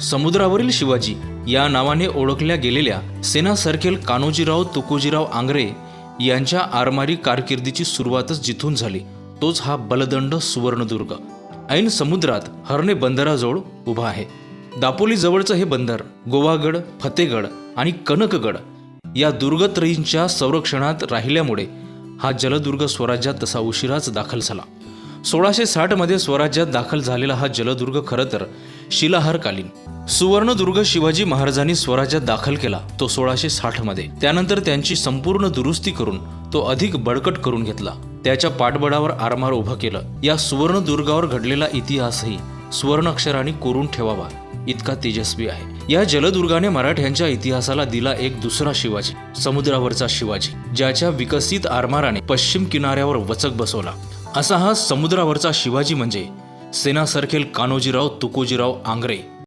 समुद्रावरील शिवाजी या नावाने ओळखल्या गेलेल्या सेना सर्केल कान्होजीराव तुकोजीराव आंग्रे यांच्या आरमारी कारकिर्दीची सुरुवातच जिथून झाली तोच हा बलदंड सुवर्णदुर्ग. ऐन समुद्रात हरणे बंदराजवळ उभा आहे. दापोली जवळचं हे बंदर गोवागड फतेगड आणि कनकगड या दुर्गत्रयींच्या संरक्षणात राहिल्यामुळे हा जलदुर्ग स्वराज्यात तसा उशिराच दाखल झाला. सोळाशे साठमध्ये स्वराज्यात दाखल झालेला हा जलदुर्ग खरं तर शिलाहारकालीन. सुवर्णदुर्ग शिवाजी महाराजांनी स्वराज्यात दाखल केला तो सोळाशे साठमध्ये त्यानंतर त्यांची संपूर्ण दुरुस्ती करून तो अधिक बळकट करून घेतला. त्याच्या पाठबळावर आरमार उभं केलं. या सुवर्णदुर्गावर घडलेला इतिहासही सुवर्णक्षराने कोरून ठेवावा इतका तेजस्वी आहे. या जलदुर्गाने मराठ्यांच्या इतिहासाला दिला एक दुसरा शिवाजी समुद्रावरचा शिवाजी ज्याच्या विकसित आरमाराने पश्चिम किनाऱ्यावर वचक बसवला. असा हा समुद्रावरचा शिवाजी म्हणजे. सेना सरखेल कान्होजीराव तुकोजीराव आंग्रे.